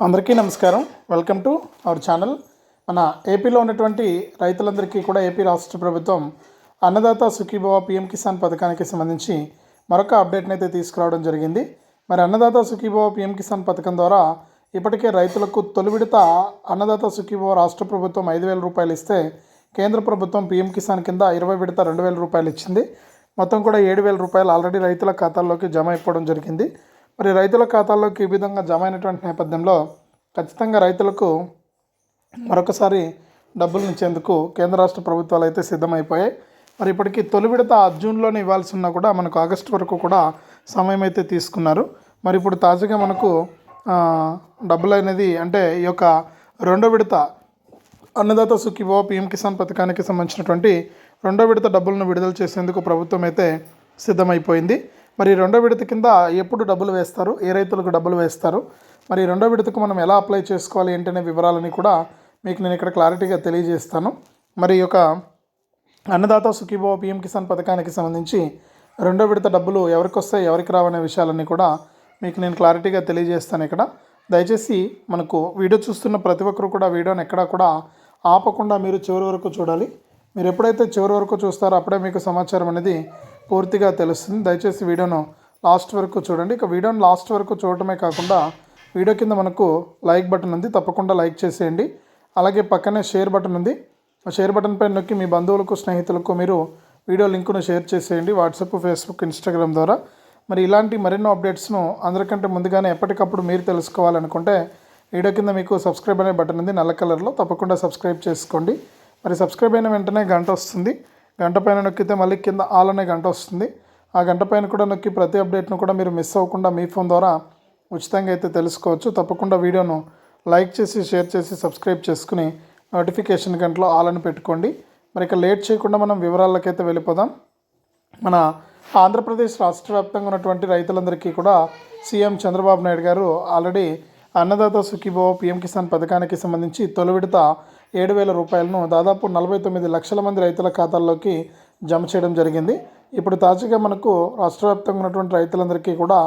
అందరికీ నమస్కారం. Welcome to our channel మన ఏపీలో ఉన్నటువంటి రైతులందరికీ కూడా ఏపీ రాష్ట్ర ప్రభుత్వం అన్నదాత సుఖీభవ పిఎం కిసాన్ పథకానికి సంబంధించి మరొక అప్డేట్ని అయితే తీసుకురావడం జరిగింది. మరి అన్నదాత సుఖీభవ పిఎం కిసాన్ పథకం ద్వారా ఇప్పటికే రైతులకు తొలి విడత అన్నదాత సుఖీభవ రాష్ట్ర ప్రభుత్వం ఐదు వేల రూపాయలు ఇస్తే కేంద్ర ప్రభుత్వం పిఎం కిసాన్ కింద ఇరవై విడత రెండు వేల రూపాయలు ఇచ్చింది. మొత్తం కూడా ఏడు వేల రూపాయలు ఆల్రెడీ రైతుల ఖాతాల్లోకి జమ అయిపోవడం జరిగింది. మరి రైతుల ఖాతాల్లోకి ఈ విధంగా జమ అయినటువంటి నేపథ్యంలో ఖచ్చితంగా రైతులకు మరొకసారి డబ్బులు ఇచ్చేందుకు కేంద్ర రాష్ట్ర ప్రభుత్వాలు అయితే సిద్ధమైపోయాయి. మరి ఇప్పటికీ తొలి విడత జూన్లోనే ఇవ్వాల్సి ఉన్నా కూడా మనకు ఆగస్టు వరకు కూడా సమయం అయితే తీసుకున్నారు. మరి ఇప్పుడు తాజాగా మనకు డబ్బులు అనేది అంటే ఈ యొక్క రెండో విడత అన్నదాత సుఖీభవ పిఎం కిసాన్ పథకానికి సంబంధించినటువంటి రెండో విడత డబ్బులను విడుదల చేసేందుకు ప్రభుత్వం అయితే సిద్ధమైపోయింది. మరి రెండో విడత కింద ఎప్పుడు డబ్బులు వేస్తారు? ఏ రైతులకు డబ్బులు వేస్తారు? మరి రెండో విడతకు మనం ఎలా అప్లై చేసుకోవాలి ఏంటనే వివరాలని కూడా మీకు నేను ఇక్కడ క్లారిటీగా తెలియజేస్తాను. మరి ఒక యొక్క అన్నదాత సుఖీభవ పిఎం కిసాన్ పథకానికి సంబంధించి రెండో విడత డబ్బులు ఎవరికి వస్తాయి ఎవరికి రావనే విషయాలన్నీ కూడా మీకు నేను క్లారిటీగా తెలియజేస్తాను ఇక్కడ. దయచేసి మనకు వీడియో చూస్తున్న ప్రతి ఒక్కరు కూడా వీడియోని ఎక్కడా కూడా ఆపకుండా మీరు చివరి వరకు చూడాలి. మీరు ఎప్పుడైతే చివరి వరకు చూస్తారో అప్పుడే మీకు సమాచారం అనేది పూర్తిగా తెలుస్తుంది. దయచేసి వీడియోను లాస్ట్ వరకు చూడండి. ఇక వీడియోను లాస్ట్ వరకు చూడటమే కాకుండా వీడియో కింద మనకు లైక్ బటన్ ఉంది. తప్పకుండా లైక్ చేసేయండి. అలాగే పక్కనే షేర్ బటన్ ఉంది. ఆ షేర్ బటన్ పైన నొక్కి మీ బంధువులకు స్నేహితులకు మీరు వీడియో లింకును షేర్ చేసేయండి. వాట్సాప్ ఫేస్బుక్ ఇన్స్టాగ్రామ్ ద్వారా. మరి ఇలాంటి మరెన్నో అప్డేట్స్ను అందరికంటే ముందుగానే ఎప్పటికప్పుడు మీరు తెలుసుకోవాలనుకుంటే వీడియో కింద మీకు సబ్స్క్రైబ్ అనే బటన్ ఉంది నల్ల కలర్లో. తప్పకుండా సబ్స్క్రైబ్ చేసుకోండి. మరి సబ్స్క్రైబ్ అయిన వెంటనే గంట వస్తుంది. గంట పైన నొక్కితే మళ్ళీ కింద ఆల్ అనే గంట వస్తుంది. ఆ గంట పైన కూడా నొక్కి ప్రతి అప్డేట్ను కూడా మీరు మిస్ అవ్వకుండా మీ ఫోన్ ద్వారా ఉచితంగా అయితే తెలుసుకోవచ్చు. తప్పకుండా వీడియోను లైక్ చేసి షేర్ చేసి సబ్స్క్రైబ్ చేసుకుని నోటిఫికేషన్ గంటలో ఆల్ అని పెట్టుకోండి. మరి ఇక లేట్ చేయకుండా మనం వివరాలకైతే వెళ్ళిపోదాం. మన ఆంధ్రప్రదేశ్ రాష్ట్ర వ్యాప్తంగా ఉన్నటువంటి రైతులందరికీ కూడా CM Chandrababu Naidu garu already Annadata Sukhibhava PM Kisan పథకానికి సంబంధించి తొలి విడత ఏడు వేల రూపాయలను దాదాపు నలభై తొమ్మిది లక్షల మంది రైతుల ఖాతాల్లోకి జమ చేయడం జరిగింది. ఇప్పుడు తాజాగా మనకు రాష్ట్ర వ్యాప్తంగా ఉన్నటువంటి రైతులందరికీ కూడా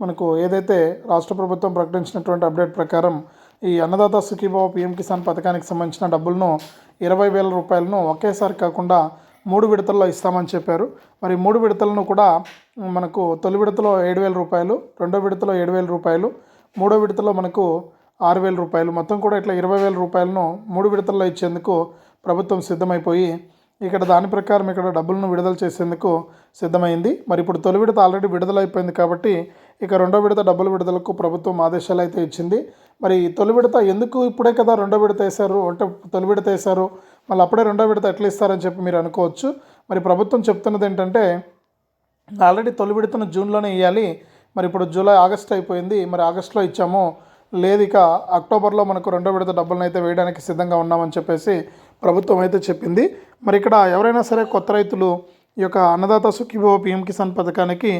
మనకు ఏదైతే రాష్ట్ర ప్రభుత్వం ప్రకటించినటువంటి అప్డేట్ ప్రకారం ఈ అన్నదాత సుఖీభావ పిఎం కిసాన్ పథకానికి సంబంధించిన డబ్బులను ఇరవై వేల రూపాయలను ఒకేసారి కాకుండా మూడు విడతల్లో ఇస్తామని చెప్పారు. మరి మూడు విడతలను కూడా మనకు తొలి విడతలో ఏడు వేల రూపాయలు రెండో విడతలో ఏడు వేల రూపాయలు మూడో విడతలో మనకు ఆరు వేల రూపాయలు. మొత్తం కూడా ఇట్లా ఇరవై వేల రూపాయలను మూడు విడతల్లో ఇచ్చేందుకు ప్రభుత్వం సిద్ధమైపోయి ఇక్కడ దాని ప్రకారం ఇక్కడ డబ్బులను విడుదల చేసేందుకు సిద్ధమైంది. మరి ఇప్పుడు తొలి విడత ఆల్రెడీ విడుదలైపోయింది కాబట్టి ఇక రెండో విడత డబ్బుల విడుదలకు ప్రభుత్వం ఆదేశాలు అయితే ఇచ్చింది. మరి తొలి విడత ఎందుకు ఇప్పుడే కదా రెండో విడత వేశారు? అంటే తొలి విడత వేశారు. మళ్ళీ అప్పుడే రెండో విడత ఎట్లా ఇస్తారని చెప్పి మీరు అనుకోవచ్చు. మరి ప్రభుత్వం చెప్తున్నది ఏంటంటే ఆల్రెడీ తొలి విడతను జూన్లోనే ఇవ్వాలి మరి ఇప్పుడు జూలై ఆగస్ట్ అయిపోయింది. మరి ఆగస్ట్లో ఇచ్చాము. లేదు ఇక అక్టోబర్లో మనకు రెండో విడత డబ్బులను అయితే వేయడానికి సిద్ధంగా ఉన్నామని చెప్పేసి ప్రభుత్వం అయితే చెప్పింది. మరి ఇక్కడ ఎవరైనా సరే కొత్త రైతులు ఈ యొక్క అన్నదాత సుఖీభవ పిఎం కిసాన్ పథకానికి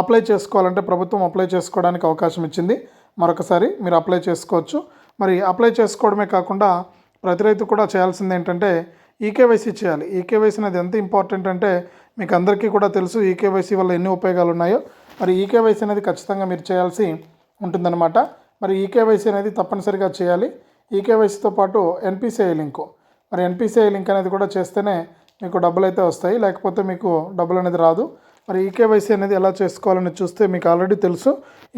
అప్లై చేసుకోవాలంటే ప్రభుత్వం అప్లై చేసుకోవడానికి అవకాశం ఇచ్చింది. మరొకసారి మీరు అప్లై చేసుకోవచ్చు. మరి అప్లై చేసుకోవడమే కాకుండా ప్రతి రైతు కూడా చేయాల్సింది ఏంటంటే ఈకేవైసీ చేయాలి. ఈకేవైసీ అనేది ఎంత ఇంపార్టెంట్ అంటే మీకు అందరికీ కూడా తెలుసు ఈకేవైసీ వల్ల ఎన్ని ఉపయోగాలు ఉన్నాయో. మరి ఈకేవైసీ అనేది ఖచ్చితంగా మీరు చేయాల్సి ఉంటుందన్నమాట. మరి ఈకేవైసీ అనేది తప్పనిసరిగా చేయాలి. ఈకేవైసీతో పాటు ఎన్పిసిఐ లింకు. మరి ఎన్పిసిఐ లింక్ అనేది కూడా చేస్తేనే మీకు డబ్బులు అయితే వస్తాయి. లేకపోతే మీకు డబ్బులు అనేది రాదు. మరి ఈకేవైసీ అనేది ఎలా చేసుకోవాలని చూస్తే మీకు ఆల్రెడీ తెలుసు.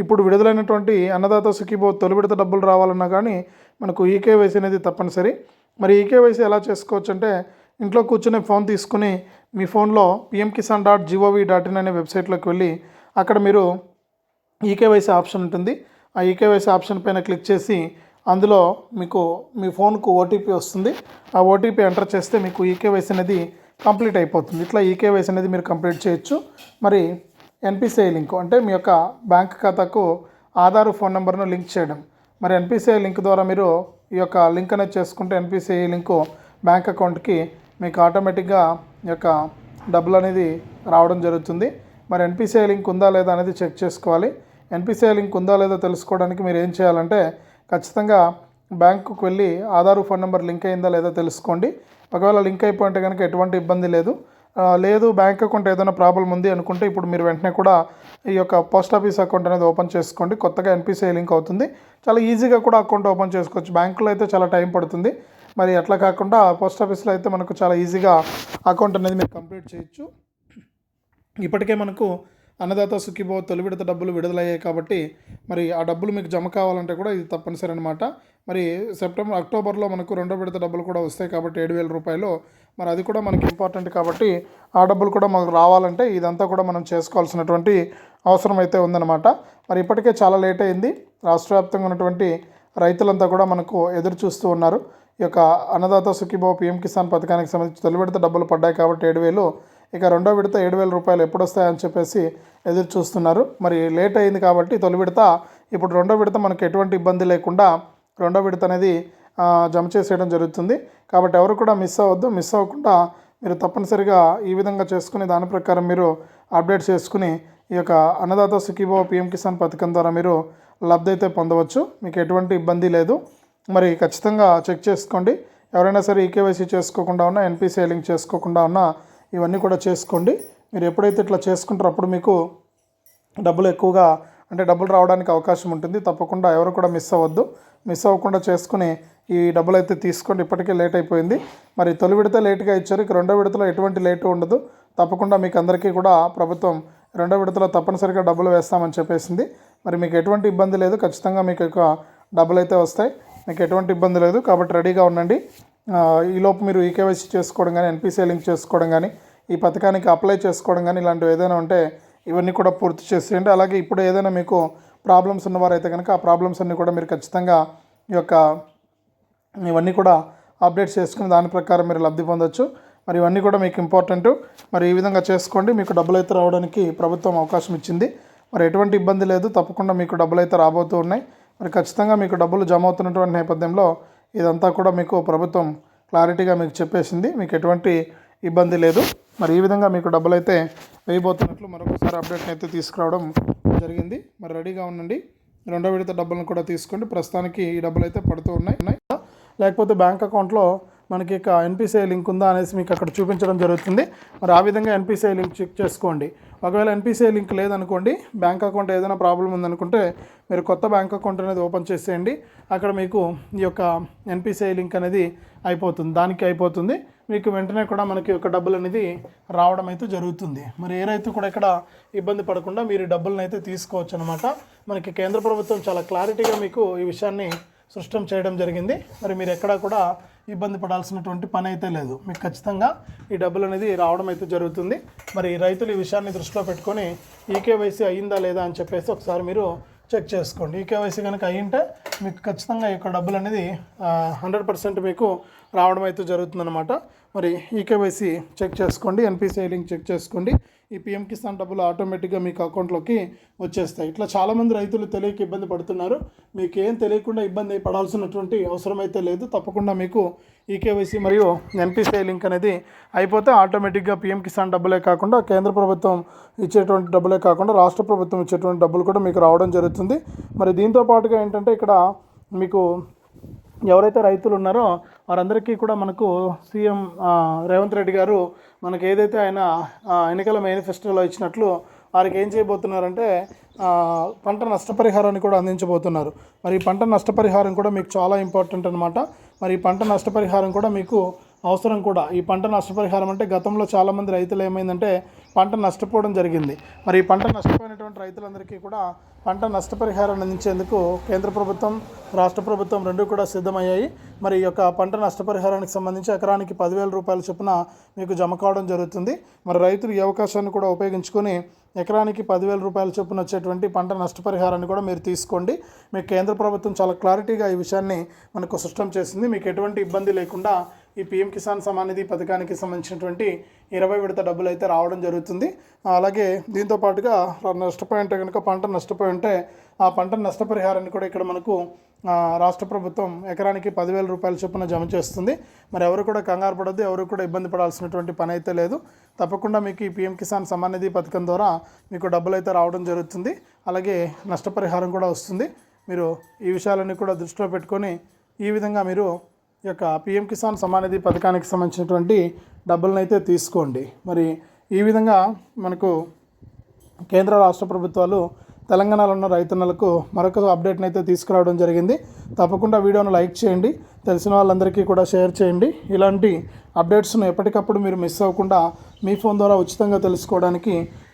ఇప్పుడు విడుదలైనటువంటి అన్నదాత సుఖీబో తొలి విడత డబ్బులు రావాలన్నా కానీ మనకు ఈకేవైసీ అనేది తప్పనిసరి. మరి ఈకేవైసీ ఎలా చేసుకోవచ్చు అంటే ఇంట్లో కూర్చునే ఫోన్ తీసుకుని మీ ఫోన్లో PM Kisan dot G O V dot in అనే వెబ్సైట్లోకి వెళ్ళి అక్కడ మీరు ఈకేవైసీ ఆప్షన్ ఉంటుంది. ఆ ఈకేవైసీ ఆప్షన్ పైన క్లిక్ చేసి అందులో మీకు మీ ఫోన్కు ఓటీపీ వస్తుంది. ఆ ఓటీపీ ఎంటర్ చేస్తే మీకు ఈకేవైసీ అనేది కంప్లీట్ అయిపోతుంది. ఇట్లా ఈకేవైసీ అనేది మీరు కంప్లీట్ చేయొచ్చు. మరి ఎన్పిసిఐ లింక్ అంటే మీ యొక్క బ్యాంక్ ఖాతాకు ఆధార్ ఫోన్ నెంబర్ను లింక్ చేయడం. మరి ఎన్పిసిఐ లింక్ ద్వారా మీరు ఈ యొక్క లింక్ అనేది చేసుకుంటే ఎన్పిసిఐ లింకు బ్యాంక్ అకౌంట్కి మీకు ఆటోమేటిక్గా ఈ యొక్క డబ్బులు అనేది రావడం జరుగుతుంది. మరి ఎన్పిసిఐ లింక్ ఉందా లేదా అనేది చెక్ చేసుకోవాలి. ఎన్పిసిఐ లింక్ ఉందా లేదో తెలుసుకోవడానికి మీరు ఏం చేయాలంటే ఖచ్చితంగా బ్యాంకుకు వెళ్ళి ఆధార్ ఫోన్ నెంబర్ లింక్ అయిందా లేదా తెలుసుకోండి. ఒకవేళ లింక్ అయిపోయింటే కనుక ఎటువంటి ఇబ్బంది లేదు. లేదు బ్యాంక్ అకౌంట్ ఏదైనా ప్రాబ్లం ఉంది అనుకుంటే ఇప్పుడు మీరు వెంటనే కూడా ఈ యొక్క పోస్ట్ ఆఫీస్ అకౌంట్ అనేది ఓపెన్ చేసుకోండి. కొత్తగా ఎన్పిసిఐ లింక్ అవుతుంది. చాలా ఈజీగా కూడా అకౌంట్ ఓపెన్ చేసుకోవచ్చు. బ్యాంకులో అయితే చాలా టైం పడుతుంది. మరి అట్లా కాకుండా పోస్ట్ ఆఫీస్లో అయితే మనకు చాలా ఈజీగా అకౌంట్ అనేది మీరు కంప్లీట్ చేయొచ్చు. ఇప్పటికే మనకు అన్నదాత సుఖీభో తొలి విడత డబ్బులు విడుదలయ్యాయి కాబట్టి మరి ఆ డబ్బులు మీకు జమ కావాలంటే కూడా ఇది తప్పనిసరి అనమాట మరి సెప్టెంబర్ అక్టోబర్లో మనకు రెండో విడత డబ్బులు కూడా వస్తాయి కాబట్టి ఏడు వేల రూపాయలు. మరి అది కూడా మనకి ఇంపార్టెంట్ కాబట్టి ఆ డబ్బులు కూడా మనకు రావాలంటే ఇదంతా కూడా మనం చేసుకోవాల్సినటువంటి అవసరం అయితే ఉందన్నమాట. మరి ఇప్పటికే చాలా లేట్ అయింది. రాష్ట్ర వ్యాప్తంగా ఉన్నటువంటి రైతులంతా కూడా మనకు ఎదురు చూస్తూ ఉన్నారు. ఈ యొక్క అన్నదాత సుఖీభావ పిఎం కిసాన్ పథకానికి సంబంధించి తొలి విడత డబ్బులు పడ్డాయి కాబట్టి ఏడు వేలు ఇక రెండో విడత ఏడు వేల రూపాయలు ఎప్పుడు వస్తాయని చెప్పేసి ఎదురు చూస్తున్నారు. మరి లేట్ అయింది కాబట్టి తొలి విడత. ఇప్పుడు రెండో విడత మనకు ఎటువంటి ఇబ్బంది లేకుండా రెండో విడత అనేది జమ చేసేయడం జరుగుతుంది. కాబట్టి ఎవరు కూడా మిస్ అవ్వద్దు. మిస్ అవ్వకుండా మీరు తప్పనిసరిగా ఈ విధంగా చేసుకుని దాని ప్రకారం మీరు అప్డేట్ చేసుకుని ఈ యొక్క అన్నదాత సుఖీభావ పిఎం కిసాన్ పథకం ద్వారా మీరు లబ్ధి అయితే పొందవచ్చు. మీకు ఎటువంటి ఇబ్బంది లేదు. మరి ఖచ్చితంగా చెక్ చేసుకోండి. ఎవరైనా సరే ఈకేవైసీ చేసుకోకుండా ఉన్నా ఎన్పీసీ లింక్ చేసుకోకుండా ఉన్నా ఇవన్నీ కూడా చేసుకోండి. మీరు ఎప్పుడైతే ఇట్లా చేసుకుంటారో అప్పుడు మీకు డబ్బులు ఎక్కువగా అంటే డబ్బులు రావడానికి అవకాశం ఉంటుంది. తప్పకుండా ఎవరు కూడా మిస్ అవ్వద్దు. మిస్ అవ్వకుండా చేసుకుని ఈ డబ్బులు అయితే తీసుకోండి. ఇప్పటికే లేట్ అయిపోయింది. మరి తొలి విడత లేట్గా ఇచ్చారు. ఇక రెండో విడతలో ఎటువంటి లేటు ఉండదు. తప్పకుండా మీకు అందరికీ కూడా ప్రభుత్వం రెండో విడతలో తప్పనిసరిగా డబ్బులు వేస్తామని చెప్పేసింది. మరి మీకు ఎటువంటి ఇబ్బంది లేదు. ఖచ్చితంగా మీకు యొక్క డబ్బులు అయితే వస్తాయి. మీకు ఎటువంటి ఇబ్బంది లేదు. కాబట్టి రెడీగా ఉండండి. ఈలోపు మీరు ఈకేవైసీ చేసుకోవడం కానీ ఎన్పిసిఐ లింక్ చేసుకోవడం కానీ ఈ పథకానికి అప్లై చేసుకోవడం కానీ ఇలాంటివి ఏదైనా ఉంటే ఇవన్నీ కూడా పూర్తి చేసేయండి. అలాగే ఇప్పుడు ఏదైనా మీకు ప్రాబ్లమ్స్ ఉన్నవారైతే కనుక ఆ ప్రాబ్లమ్స్ అన్నీ కూడా మీరు ఖచ్చితంగా ఈ యొక్క ఇవన్నీ కూడా అప్డేట్ చేసుకుని దాని ప్రకారం మీరు లబ్ధి పొందొచ్చు. మరి ఇవన్నీ కూడా మీకు ఇంపార్టెంట్. మరి ఈ విధంగా చేసుకోండి. మీకు డబ్బులు అయితే రావడానికి ప్రభుత్వం అవకాశం ఇచ్చింది. మరి ఎటువంటి ఇబ్బంది లేదు. తప్పకుండా మీకు డబ్బులు అయితే రాబోతూ ఉన్నాయి. మరి ఖచ్చితంగా మీకు డబ్బులు జమ అవుతున్నటువంటి నేపథ్యంలో ఇదంతా కూడా మీకు ప్రభుత్వం క్లారిటీగా మీకు చెప్పేసింది. మీకు ఎటువంటి ఇబ్బంది లేదు. మరి ఈ విధంగా మీకు డబ్బులు అయితే వేయబోతున్నట్లు మరొకసారి అప్డేట్ని అయితే తీసుకురావడం జరిగింది. మరి రెడీగా ఉండండి. రెండో విడత డబ్బులను కూడా తీసుకోండి. ప్రస్తుతానికి ఈ డబ్బులు అయితే పడుతూ ఉన్నాయి. లేకపోతే బ్యాంక్ అకౌంట్లో మనకి ఇక ఎన్పిసిఐ లింక్ ఉందా అనేసి మీకు అక్కడ చూపించడం జరుగుతుంది. మరి ఆ విధంగా ఎన్పిసిఐ లింక్ చెక్ చేసుకోండి. ఒకవేళ ఎన్పిసిఐ లింక్ లేదనుకోండి బ్యాంక్ అకౌంట్ ఏదైనా ప్రాబ్లం ఉందనుకుంటే మీరు కొత్త బ్యాంక్ అకౌంట్ అనేది ఓపెన్ చేసేయండి. అక్కడ మీకు ఈ యొక్క ఎన్పిసిఐ లింక్ అనేది అయిపోతుంది దానికి అయిపోతుంది. మీకు వెంటనే కూడా మనకి ఒక డబ్బులు అనేది రావడం అయితే జరుగుతుంది. మరి ఏ రైతు కూడా ఇక్కడ ఇబ్బంది పడకుండా మీరు డబ్బులను అయితే తీసుకోవచ్చు అనమాట మనకి కేంద్ర ప్రభుత్వం చాలా క్లారిటీగా మీకు ఈ విషయాన్ని సృష్టం చేయడం జరిగింది. మరి మీరు ఎక్కడా కూడా ఇబ్బంది పడాల్సినటువంటి పని అయితే లేదు. మీకు ఖచ్చితంగా ఈ డబ్బులు అనేది రావడం అయితే జరుగుతుంది. మరి రైతులు ఈ విషయాన్ని దృష్టిలో పెట్టుకొని ఈకేవైసీ అయ్యిందా లేదా అని చెప్పేసి ఒకసారి మీరు చెక్ చేసుకోండి. ఈకేవైసీ కనుక అయ్యింటే మీకు ఖచ్చితంగా ఈ యొక్క డబ్బులు అనేది హండ్రెడ్ పర్సెంట్ మీకు రావడం అయితే జరుగుతుందన్నమాట. మరి ఈకేవైసీ చెక్ చేసుకోండి ఎన్పిసిఐ లింక్ చెక్ చేసుకోండి. ఈ పిఎం కిసాన్ డబ్బులు ఆటోమేటిక్గా మీకు అకౌంట్లోకి వచ్చేస్తాయి. ఇట్లా చాలామంది రైతులు తెలియక ఇబ్బంది పడుతున్నారు. మీకు ఏం తెలియకుండా ఇబ్బంది పడాల్సినటువంటి అవసరం అయితే లేదు. తప్పకుండా మీకు ఈకేవైసీ మరియు ఎన్పిసిఐ లింక్ అనేది అయిపోతే ఆటోమేటిక్గా పిఎం కిసాన్ డబ్బులే కాకుండా కేంద్ర ప్రభుత్వం ఇచ్చేటువంటి డబ్బులే కాకుండా రాష్ట్ర ప్రభుత్వం ఇచ్చేటువంటి డబ్బులు కూడా మీకు రావడం జరుగుతుంది. మరి దీంతో పాటుగా ఏంటంటే ఇక్కడ మీకు ఎవరైతే రైతులు ఉన్నారో వారందరికీ కూడా మనకు సీఎం రేవంత్ రెడ్డి గారు మనకు ఏదైతే ఆయన ఎన్నికల మేనిఫెస్టోలో ఇచ్చినట్లు వారికి ఏం చేయబోతున్నారంటే పంట నష్టపరిహారాన్ని కూడా అందించబోతున్నారు. మరి పంట నష్టపరిహారం కూడా మీకు చాలా ఇంపార్టెంట్ అనమాట మరి పంట నష్టపరిహారం కూడా మీకు అవసరం కూడా. ఈ పంట నష్టపరిహారం అంటే గతంలో చాలామంది రైతులు ఏమైందంటే పంట నష్టపోవడం జరిగింది. మరి ఈ పంట నష్టపోయినటువంటి రైతులందరికీ కూడా పంట నష్టపరిహారాన్ని అందించేందుకు కేంద్ర ప్రభుత్వం రాష్ట్ర ప్రభుత్వం రెండు కూడా సిద్ధమయ్యాయి. మరి ఈ యొక్క పంట నష్టపరిహారానికి సంబంధించి ఎకరానికి పదివేల రూపాయల చొప్పున మీకు జమ కావడం జరుగుతుంది. మరి రైతులు ఈ అవకాశాన్ని కూడా ఉపయోగించుకొని ఎకరానికి పదివేల రూపాయల చొప్పున వచ్చేటువంటి పంట నష్టపరిహారాన్ని కూడా మీరు తీసుకోండి. మీకు కేంద్ర ప్రభుత్వం చాలా క్లారిటీగా ఈ విషయాన్ని మనకు స్పష్టం చేసింది. మీకు ఎటువంటి ఇబ్బంది లేకుండా ఈ పిఎం కిసాన్ సమాన్ నిధి పథకానికి సంబంధించినటువంటి ఇరవై విడత డబ్బులు అయితే రావడం జరుగుతుంది. అలాగే దీంతో పాటుగా నష్టపోయి ఉంటే కనుక పంట నష్టపోయి ఉంటే ఆ పంట నష్టపరిహారాన్ని కూడా ఇక్కడ మనకు రాష్ట్ర ప్రభుత్వం ఎకరానికి పదివేల రూపాయల చొప్పున జమ చేస్తుంది. మరి ఎవరు కూడా కంగారు పడద్దు ఎవరు కూడా ఇబ్బంది పడాల్సినటువంటి పని అయితే లేదు. తప్పకుండా మీకు ఈ పిఎం కిసాన్ సమాన్ నిధి పథకం ద్వారా మీకు డబ్బులు అయితే రావడం జరుగుతుంది. అలాగే నష్టపరిహారం కూడా వస్తుంది. మీరు ఈ విషయాలన్నీ కూడా దృష్టిలో పెట్టుకొని ఈ విధంగా మీరు ఈ యొక్క పిఎం కిసాన్ సమానిధి పథకానికి సంబంధించినటువంటి డబ్బులను అయితే తీసుకోండి. మరి ఈ విధంగా మనకు కేంద్ర రాష్ట్ర ప్రభుత్వాలు తెలంగాణలో ఉన్న రైతన్నలకు మరొక అప్డేట్ని అయితే తీసుకురావడం జరిగింది. తప్పకుండా వీడియోను లైక్ చేయండి. తెలిసిన వాళ్ళందరికీ కూడా షేర్ చేయండి. ఇలాంటి అప్డేట్స్ను ఎప్పటికప్పుడు మీరు మిస్ అవ్వకుండా మీ ఫోన్ ద్వారా ఉచితంగా తెలుసుకోవడానికి